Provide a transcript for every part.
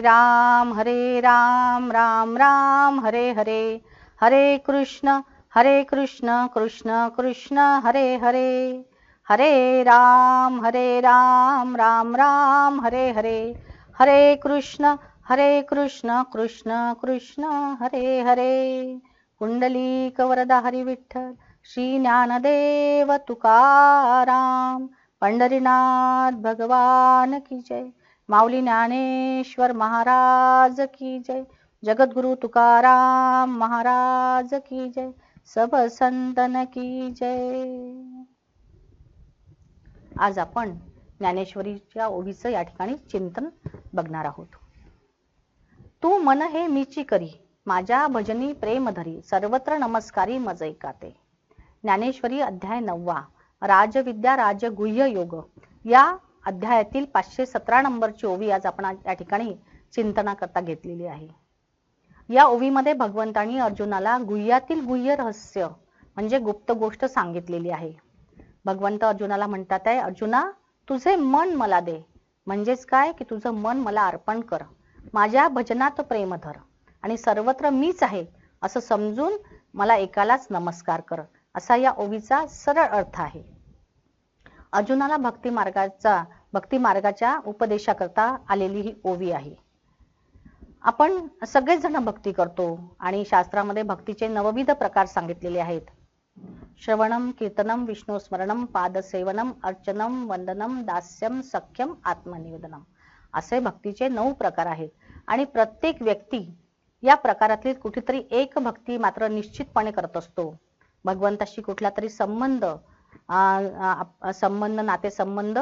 राम हरे राम राम राम हरे हरे हरे कृष्ण हरे कृष्ण कृष्ण कृष्ण हरे हरे हरे राम हरे राम राम राम हरे हरे हरे कृष्ण हरे कृष्ण कृष्ण कृष्ण हरे हरे कुंडलीक वरदा हरी विठ्ठल श्री ज्ञानदेव तुकाराम पंढरीनाथ भगवान की जय। माऊली ज्ञानेश्वर महाराज की जय. जगद्गुरु तुकाराम महाराज की जय. सब संतन की जय. आज आपण ज्ञानेश्वरीच्या ओवीचं या ठिकाणी चिंतन बघणार आहोत. तू मन हे मीची करी माझ्या भजनी प्रेम धरी सर्वत्र नमस्कारी मजैकाते ज्ञानेश्वरी अध्याय नववा राजविद्या राजगुह्य योग. या अध्यायातील पाचशे सतरा नंबरची ओवी आज आपण या ठिकाणी चिंतनाकरता घेतलेली आहे. या ओवीमध्ये भगवंतानी अर्जुनाला गुह्यातील गुह्य रहस्य म्हणजे गुप्त गोष्ट सांगितलेली आहे. भगवंत अर्जुनाला म्हणतात आहे अर्जुना तुझे मन मला दे. म्हणजेच काय? की तुझं मन मला अर्पण कर. माझ्या भजनात प्रेम धर. आणि सर्वत्र मीच आहे असं समजून मला एकालाच नमस्कार कर. असा या ओवीचा सरळ अर्थ आहे. अर्जुनाला भक्ती मार्गाचा भक्ती मार्गाच्या उपदेशाकरता आलेली ही ओवी आहे. आपण सगळेच जण भक्ती करतो आणि शास्त्रामध्ये भक्तीचे नवविध प्रकार सांगितलेले आहेत. श्रवणम कीर्तनम विष्णू स्मरणम पादसेवनम अर्चनम वंदनम दास्यम सख्यम आत्मनिवेदनम असे भक्तीचे नऊ प्रकार आहेत. आणि प्रत्येक व्यक्ती या प्रकारातली कुठेतरी एक भक्ती मात्र निश्चितपणे करत असतो. भगवंताशी कुठला तरी संबंध संबंध नातेसंबंध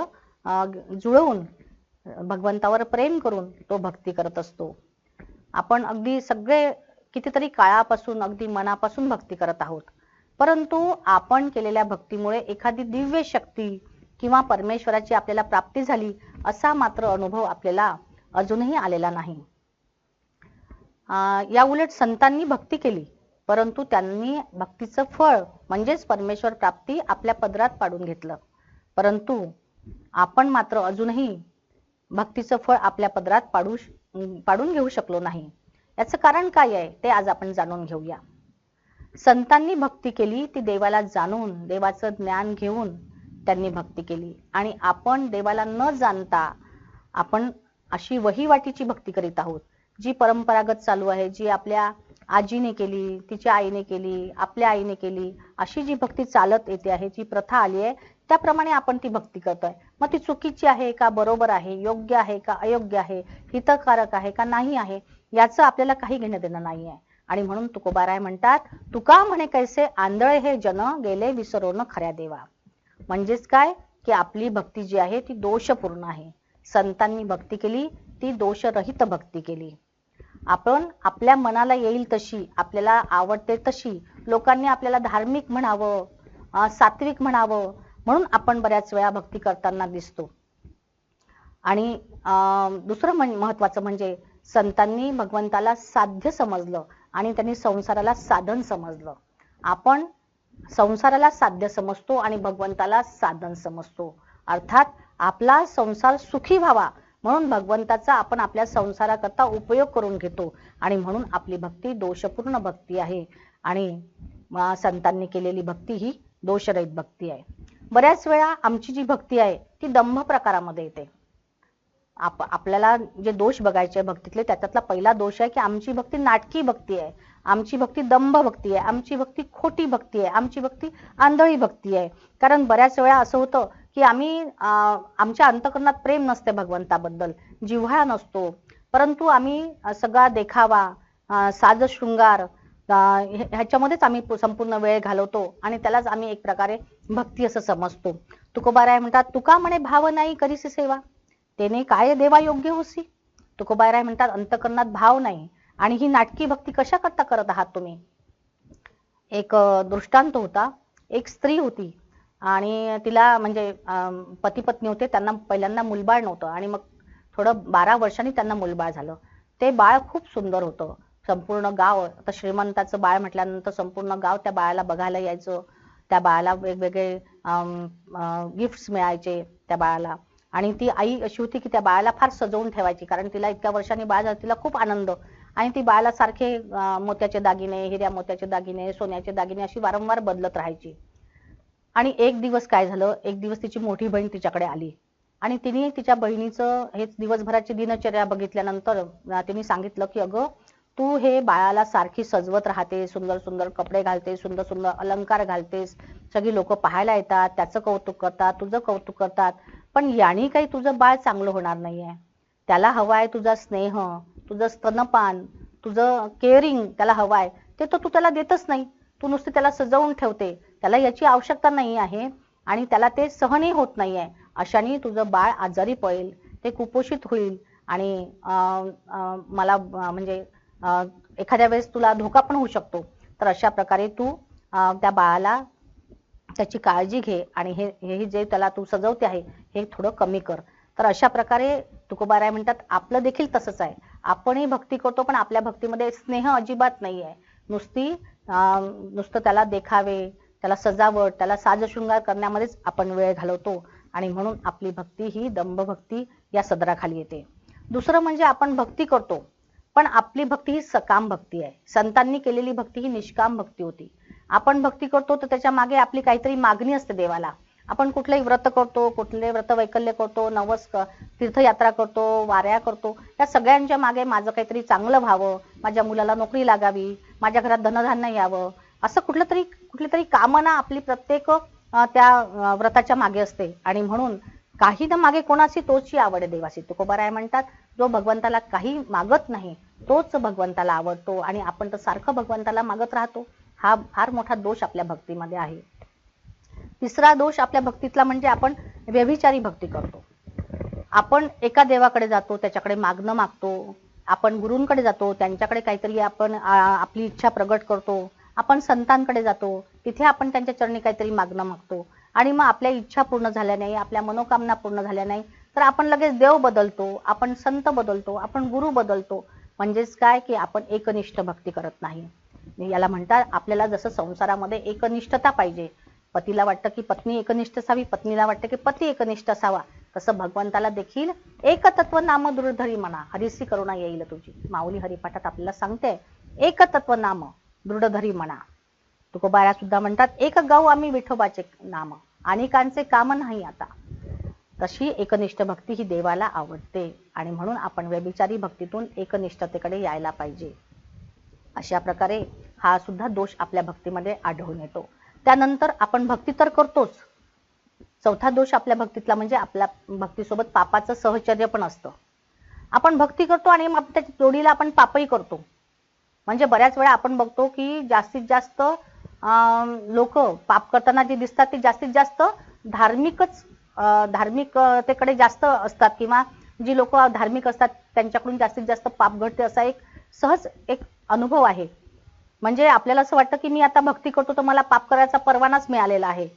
जुळवून भगवंतावर प्रेम करून तो भक्ती करत असतो. आपण अगदी सगळे कितीतरी काळापासून अगदी मनापासून भक्ती करत आहोत. परंतु आपण केलेल्या भक्तीमुळे एखादी दिव्य शक्ती किंवा परमेश्वराची आपल्याला प्राप्ती झाली असा मात्र अनुभव आपल्याला अजूनही आलेला नाही. या उलट संतांनी भक्ती केली. परंतु त्यांनी भक्तीचं फळ म्हणजेच परमेश्वर प्राप्ती आपल्या पदरात पाडून घेतलं. परंतु आपण मात्र अजूनही भक्तीचं फळ आपल्या पदरात पाडू पाडून घेऊ शकलो नाही. याचं कारण काय आहे ते आज आपण जाणून घेऊया. संतांनी भक्ती केली ती देवाला जाणून देवाचं ज्ञान घेऊन त्यांनी भक्ती केली. आणि आपण देवाला न जाणता आपण अशी वहीवाटीची भक्ती करीत आहोत जी परंपरागत चालू आहे जी आपल्या आजीने केली तिच्या आईने केली आपल्या आईने केली अशी जी भक्ती चालत येते आहे जी प्रथा आली आहे त्याप्रमाणे आपण ती भक्ती करतोय. मग ती चुकीची आहे का बरोबर आहे योग्य आहे का अयोग्य आहे हितकारक आहे का नाही आहे याचं आपल्याला काही घेणं देणं नाही आहे. आणि म्हणून तुकोबाराय म्हणतात तुका म्हणे कैसे आंधळे हे जन गेले विसरून खऱ्या देवा. म्हणजेच काय की आपली भक्ती जी आहे ती दोषपूर्ण आहे. संतांनी भक्ती केली ती दोषरहित भक्ती केली. आपण आपल्या मनाला येईल तशी आपल्याला आवडते तशी लोकांनी आपल्याला धार्मिक म्हणावं सात्विक म्हणावं म्हणून आपण बऱ्याच वेळा भक्ती करताना दिसतो. आणि दुसरं महत्वाचं म्हणजे संतांनी भगवंताला साध्य समजलं आणि त्यांनी संसाराला साधन समजलं. आपण संसाराला साध्य समजतो आणि भगवंताला साधन समजतो. अर्थात आपला संसार सुखी व्हावा म्हणून भगवंताचा आपण आपल्या संसाराकरता उपयोग करून घेतो. आणि म्हणून आपली भक्ती दोषपूर्ण भक्ती आहे. आणि संतांनी केलेली भक्ती ही दोषरहित भक्ती आहे. बऱ्याच वेळा आमची जी भक्ती आहे ती दंभ प्रकारामध्ये येते. आप आपल्याला जे दोष बघायचे भक्तीतले त्याच्यातला पहिला दोष आहे की आमची भक्ती नाटकी भक्ती आहे. आमची भक्ती दंभ भक्ती आहे. आमची भक्ती खोटी भक्ती आहे. आमची भक्ती आंधळी भक्ती आहे. कारण बऱ्याच वेळा असं होतं की आम्ही आमच्या अंतकरणात प्रेम नसते भगवंताबद्दल. जिव्हाळा नसतो. परंतु आम्ही सगळा देखावा साज शृंगार ह्याच्यामध्येच आम्ही संपूर्ण वेळ घालवतो आणि त्यालाच आम्ही एक प्रकारे भक्ती असं समजतो. तुकोबाराय म्हणतात तुका म्हणे भाव नाही करीसी सेवा. तेने काय देवा योग्य होसी? तुकोबाराय म्हणतात अंतकरणात भाव नाही. आणि ही नाटकी भक्ती कशा करता करत आहात तुम्ही? एक दृष्टांत होता. एक स्त्री होती. आणि तिला म्हणजे पती पत्नी होते त्यांना पहिल्यांदा मुलबाळ नव्हतं. आणि मग थोडं बारा वर्षांनी त्यांना मुलबाळ झालं. ते बाळ खूप सुंदर होतं. संपूर्ण गाव आता श्रीमंताचं बाळ म्हटल्यानंतर संपूर्ण गाव त्या बाळाला बघायला यायचं. त्या बाळाला वेगवेगळे गिफ्ट्स मिळायचे त्या बाळाला. आणि ती आई अशी होती की त्या बाळाला फार सजवून ठेवायची कारण तिला इतक्या वर्षांनी बाळ झालं तिला खूप आनंद. आणि ती बाळाला सारखे मोत्याचे दागिने हिऱ्या मोत्याचे दागिने सोन्याचे दागिने अशी वारंवार बदलत राहायची. आणि एक दिवस काय झालं? एक दिवस तिची मोठी बहीण तिच्याकडे आली. आणि तिने तिच्या बहिणीचं हे दिवसभराची दिनचर्या बघितल्यानंतर तिने सांगितलं की अगं तू हे बाळाला सारखी सजवत राहते सुंदर सुंदर कपडे घालते सुंदर सुंदर अलंकार घालतेस सगळी लोक पाहायला येतात त्याचं कौतुक करतात तुझं कौतुक करतात पण याने काही तुझं बाळ चांगलं होणार नाहीये. त्याला हवाय तुझा स्नेह तुझं स्तनपान तुझं केअरिंग त्याला हवाय. ते तर तू त्याला देतच नाही. तू नुसते त्याला सजवून ठेवते. त्याला याची आवश्यकता नाही आहे आणि त्याला ते सहनही होत नाही आहे अशाने तुझं बाळ आजारी पडेल ते कुपोषित होईल आणि अं, अं, मला म्हणजे अं, एखाद्या वेळेस तुला धोका पण होऊ शकतो. तर अशा प्रकारे तू त्या बाळाला त्याची काळजी घे आणि हे हे जे त्याला तू सजवते आहे हे थोडं कमी कर. तर अशा प्रकारे तुकोबाराय म्हणतात आपलं देखील तसंच आहे. आपणही भक्ती करतो पण आपल्या भक्तीमध्ये स्नेह अजिबात नाही आहे नुसती अं, नुसतं त्याला देखावे त्याला सजावट त्याला साजशृंगार करण्यामध्येच आपण वेळ घालवतो. आणि म्हणून आपली भक्ती ही दंभभक्ती या सदराखाली येते. दुसरं म्हणजे आपण भक्ती करतो. पण आपली भक्ती ही सकाम भक्ती आहे. संतांनी केलेली भक्ती ही निष्काम भक्ती होती. आपण भक्ती करतो तर त्याच्यामागे आपली काहीतरी मागणी असते देवाला. आपण कुठलंही व्रत करतो कुठले व्रत वैकल्य करतो नवस तीर्थयात्रा करतो वाऱ्या करतो या सगळ्यांच्या मागे माझं काहीतरी चांगलं व्हावं. माझ्या मुलाला नोकरी लागावी. माझ्या घरात धनधान्य यावं. असं कुठलं तरी कुठली तरी कामना आपली प्रत्येक त्या व्रताच्या मागे असते. आणि म्हणून काही ना मागे कोणाची तोची आवड आहे देवाची तुकोबाराय म्हणतात जो भगवंताला काही मागत नाही तोच भगवंताला आवडतो. आणि आपण तर सारखं भगवंताला मागत राहतो. हा फार मोठा दोष आपल्या भक्तीमध्ये आहे. तिसरा दोष आपल्या भक्तीतला म्हणजे आपण व्यभिचारी भक्ती करतो. आपण एका देवाकडे जातो त्याच्याकडे मागणं मागतो. आपण गुरूंकडे जातो त्यांच्याकडे काहीतरी आपण आपली इच्छा प्रगट करतो. आपण संतांकडे जातो तिथे आपण त्यांच्या चरणी काहीतरी मागणं मागतो. आणि मग आपल्या इच्छा पूर्ण झाल्या नाही आपल्या मनोकामना पूर्ण झाल्या नाही तर आपण लगेच देव बदलतो आपण संत बदलतो आपण गुरु बदलतो. म्हणजेच काय की आपण एकनिष्ठ भक्ती करत नाही. याला म्हणतात आपल्याला जसं संसारामध्ये एकनिष्ठता पाहिजे पतीला वाटतं की पत्नी एकनिष्ठ असावी पत्नीला वाटतं की पती एकनिष्ठ असावा तसं भगवंताला देखील एकतत्व नाम दुर्धरी म्हणा हरिसी करुणा येईल तुझी. माऊली हरिपाठात आपल्याला सांगते एकतत्व नाम दृढधरी म्हणा. तुकोबारा सुद्धा म्हणतात एक गाऊ आम्ही विठोबाचे नाम. अनेकांचे काम नाही आता. तशी एकनिष्ठ भक्ती ही देवाला आवडते आणि म्हणून आपण व्यभिचारी भक्तीतून एकनिष्ठतेकडे यायला पाहिजे. अशा प्रकारे हा सुद्धा दोष आपल्या भक्तीमध्ये आढळून येतो. त्यानंतर आपण भक्ती तर करतोच. चौथा दोष आपल्या भक्तीतला म्हणजे आपल्या भक्तीसोबत पापाचं सहचर्य पण असतं. आपण भक्ती करतो आणि मग त्याच्या जोडीला आपण पापही करतो. म्हणजे बऱ्याच वेळा आपण बघतो की जास्तीत जास्त लोक पाप करताना जे दिसतात ते जास्तीत जास्त धार्मिकच धार्मिकतेकडे जास्त असतात किंवा जी लोक धार्मिक असतात त्यांच्याकडून जास्तीत जास्त पाप घडते असा एक सहज एक अनुभव आहे. म्हणजे आपल्याला असं वाटतं की मी आता भक्ती करतो तर मला पाप करायचा परवानाच मिळालेला आहे.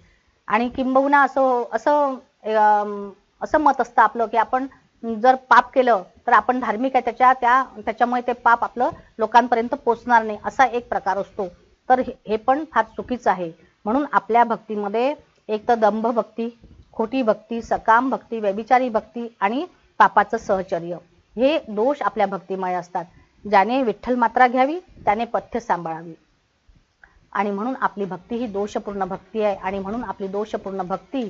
आणि किंबहुना असं असं अं, असं मत असतं आपलं की आपण जर पाप केलं तर आपण धार्मिक आहे त्याच्या त्या त्याच्यामुळे ते पाप आपलं लोकांपर्यंत पोचणार नाही असा एक प्रकार असतो. तर हे- पण फार चुकीचं आहे. म्हणून आपल्या भक्तीमध्ये एक तर दंभ भक्ती खोटी भक्ती सकाम भक्ती व्यभिचारी भक्ती आणि पापाचं सहचर्य. हे दोष आपल्या भक्तीमय असतात. ज्याने विठ्ठल मात्रा घ्यावी त्याने पथ्य सांभाळावी. आणि म्हणून आपली भक्ती ही दोषपूर्ण भक्ती आहे. आणि म्हणून आपली दोषपूर्ण भक्ती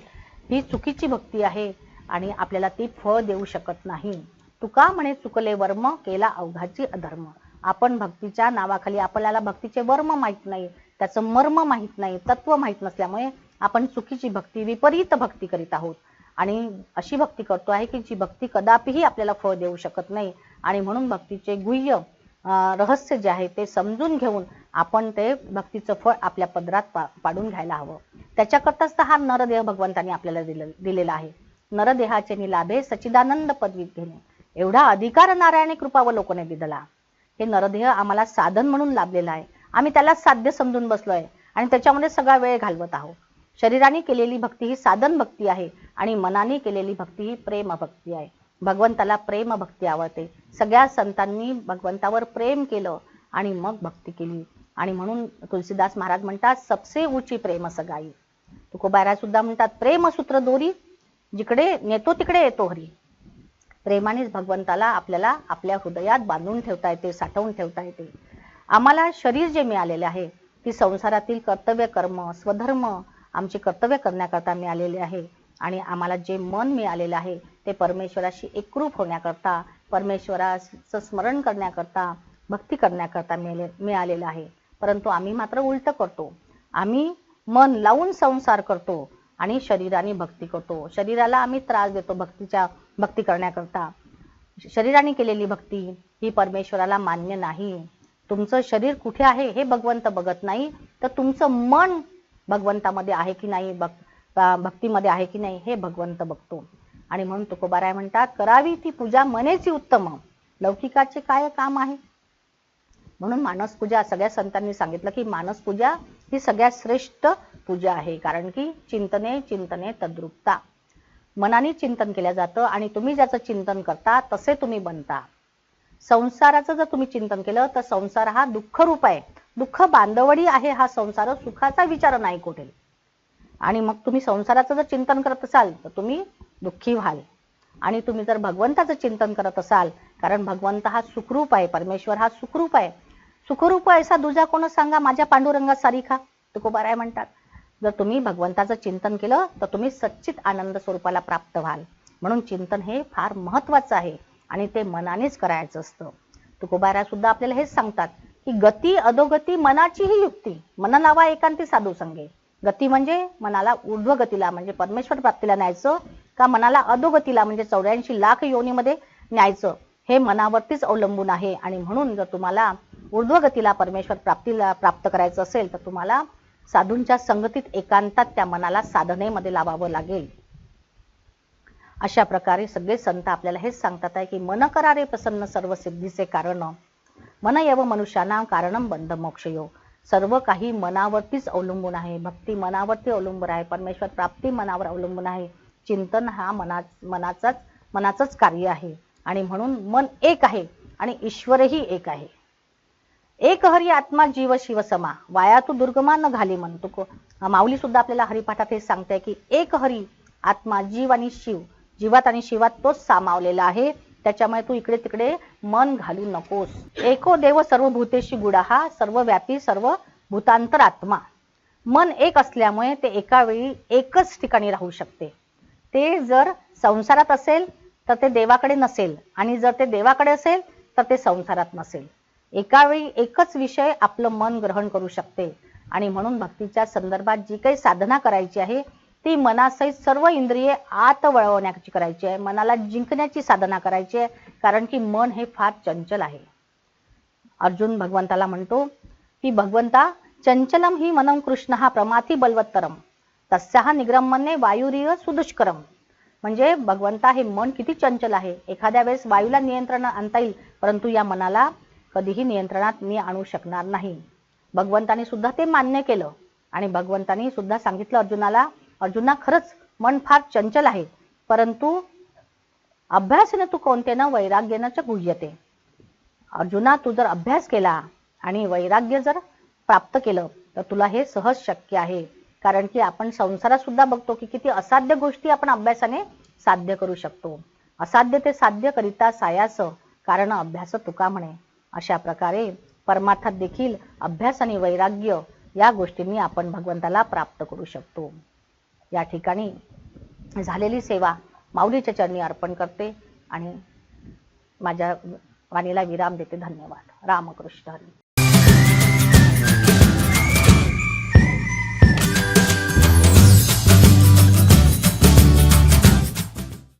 ही चुकीची भक्ती आहे. आणि आपल्याला ती फळ देऊ शकत नाही. तुका म्हणे चुकले वर्म केला अवघाची अधर्म. आपण भक्तीच्या नावाखाली आपल्याला भक्तीचे वर्म माहीत नाही. त्याचं मर्म माहीत नाही तत्व माहीत नसल्यामुळे आपण चुकीची भक्ती विपरीत भक्ती करीत आहोत. आणि अशी भक्ती करतो आहे की जी भक्ती कदापिही आपल्याला फळ देऊ शकत नाही. आणि म्हणून भक्तीचे गुह्य अं, रहस्य जे आहे ते समजून घेऊन आपण ते भक्तीचं फळ आपल्या पदरात पा- पाडून घ्यायला हवं. त्याच्याकरताच तर हा नरदेह भगवंतांनी आपल्याला दिलं दिलेला आहे. नरदेहाचे निलाभे सचिदानंद पदवीत घेणे. एवढा अधिकार नारायणी लोकने दिला हे नरदेह आम्हाला साधन म्हणून लाभलेला आहे. आम्ही त्याला साध्य समजून बसलोय आणि त्याच्यामध्ये सगळा वेळ घालवत आहोत. शरीराने केलेली भक्ती ही साधन भक्ती आहे आणि मनाने केलेली भक्ती ही प्रेम भक्ती आहे. भगवंताला प्रेम भक्ती आवडते. सगळ्या संतांनी भगवंतावर प्रेम केलं आणि मग भक्ती केली. आणि म्हणून तुलसीदास महाराज म्हणतात सबसे ऊची प्रेम सगाई तुकोबायरा सुद्धा म्हणतात प्रेम सूत्र दोरी जिकडे नेतो तिकडे येतो हरी. प्रेमानेच भगवंताला आपल्याला आपल्या हृदयात बांधून ठेवता येते साठवून ठेवता येते. आम्हाला शरीर जे मिळालेले आहे ती संसारातील कर्तव्य कर्म स्वधर्म आमचे कर्तव्य करण्याकरता मिळालेले आहे. आणि आम्हाला जे मन मिळालेलं आहे ते परमेश्वराशी एकरूप होण्याकरता परमेश्वराचं स्मरण करण्याकरता भक्ती करण्याकरता मिळाले मिळालेलं आहे. परंतु आम्ही मात्र उलट करतो. आम्ही मन लावून संसार करतो. आणि शरीराने भक्ती करतो. शरीराला आम्ही त्रास देतो भक्तीच्या भक्ती करण्याकरता. शरीराने केलेली भक्ती ही परमेश्वराला मान्य नाही. तुमचं शरीर कुठे आहे हे भगवंत बघत नाही. तर तुमचं मन भगवंतामध्ये आहे की नाही भक्तीमध्ये आहे की नाही हे भगवंत बघतो. आणि म्हणून तुकोबाराय म्हणतात करावी ती पूजा मनेची उत्तम. लौकिकाचे काय काम आहे? म्हणून मानस पूजा सगळ्या संतांनी सांगितलं की मानस पूजा ही सगळ्यात श्रेष्ठ पूजा आहे कारण की चिंतने चिंतने तद्रुपता. मनाने चिंतन केलं जातं आणि तुम्ही ज्याचं चिंतन करता तसे तुम्ही बनता. संसाराचं जर तुम्ही चिंतन केलं तर संसार हा दुःखरूप आहे. दुःख बांधवडी आहे हा संसार सुखाचा विचार नाही कुठे. आणि मग तुम्ही संसाराचं जर चिंतन करत असाल तर तुम्ही दुःखी व्हाल. आणि तुम्ही जर भगवंताचं चिंतन करत असाल कारण भगवंत हा सुखरूप आहे परमेश्वर हा सुखरूप आहे सुखरूप ऐसा दुजा कोण सांगा माझ्या पांडुरंगात सारिखा. तुकोबाराय म्हणतात. जर तुम्ही भगवंताचं चिंतन केलं तर तुम्ही सच्चित आनंद स्वरूपाला प्राप्त व्हाल. म्हणून चिंतन हे फार महत्वाचं आहे आणि ते मनानेच करायचं असतं. तुकोबारा सुद्धा आपल्याला हेच सांगतात की गती अधोगती मनाची ही युक्ती. मन नावा एकांती साधू संगे. गती म्हणजे मनाला ऊर्ध्व गतीला म्हणजे परमेश्वर प्राप्तीला न्यायचं का मनाला अधोगतीला म्हणजे चौऱ्याऐंशी लाख योनीमध्ये न्यायचं. हे मनावरतीच अवलंबून आहे आणि म्हणून जर तुम्हाला ऊर्ध्वगतीला परमेश्वर प्राप्तीला प्राप्त करायचं असेल तर तुम्हाला साधूंच्या संगतीत एकांतात त्या मनाला साधनेमध्ये लावावं लागेल. अशा प्रकारे सगळे संत आपल्याला हेच सांगतात आहे की मन करारे प्रसन्न सर्व सिद्धीचे कारण. मन यव मनुष्याना कारणम बंध मोक्षयो. सर्व काही मनावरतीच अवलंबून आहे. भक्ती मनावरती अवलंबून आहे. परमेश्वर प्राप्ती मनावर अवलंबून आहे. चिंतन हा मना मनाचाच मनाचंच कार्य आहे. आणि म्हणून मन एक आहे आणि ईश्वरही एक आहे. एक हरी आत्मा जीव शिव समा. वाया तू दुर्गमा न घाली म्हण तू माऊली सुद्धा आपल्याला हरिपाठात हे सांगते की एक हरी आत्मा जीव आणि शिव जीवात आणि शिवात तोच सामावलेला आहे. त्याच्यामुळे तू इकडे तिकडे मन घालू नकोस. एको देव सर्व भूतेशी गुडा हा सर्व व्यापी सर्व भूतांतर आत्मा मन एक असल्यामुळे ते एका वेळी एकच ठिकाणी राहू शकते. ते जर संसारात असेल तर ते देवाकडे नसेल आणि जर ते देवाकडे असेल तर ते संसारात नसेल. एका वेळी एकच विषय आपलं मन ग्रहण करू शकते. आणि म्हणून भक्तीच्या संदर्भात जी काही साधना करायची आहे ती मनासहित सर्व इंद्रिये आत वळवण्याची करायची आहे. मनाला जिंकण्याची साधना करायची आहे कारण की मन हे फार चंचल आहे. अर्जुन भगवंताला म्हणतो की भगवंता चंचलम ही मनम कृष्ण हा प्रमाथी बलवत्तरम. तस्या निग्रमने वायुरीय सुदुष्करम. म्हणजे भगवंता हे मन किती चंचल आहे. एखाद्या वेळेस वायूला नियंत्रण आणता येईल परंतु या मनाला कधीही नियंत्रणात मी आणू शकणार नाही. भगवंतानी सुद्धा ते मान्य केलं आणि भगवंतानी सुद्धा सांगितलं अर्जुनाला अर्जुना खरंच मन फार चंचल आहे परंतु अभ्यासाने तू कोणते ना च गुह्यते अर्जुना तू जर अभ्यास केला आणि वैराग्य जर प्राप्त केलं तर तुला हे सहज शक्य आहे. कारण की आपण संसारात सुद्धा बघतो की किती असाध्य गोष्टी आपण अभ्यासाने साध्य करू शकतो. असाध्य ते साध्य करिता सायास कारण अभ्यास तुका म्हणे. अशा प्रकारे परमार्थात देखील अभ्यास आणि वैराग्य या गोष्टींनी आपण भगवंताला प्राप्त करू शकतो. या ठिकाणी झालेली सेवा माऊलीच्या चरणी अर्पण करते आणि माझ्या वाणीला विराम देते. धन्यवाद. रामकृष्ण हरी.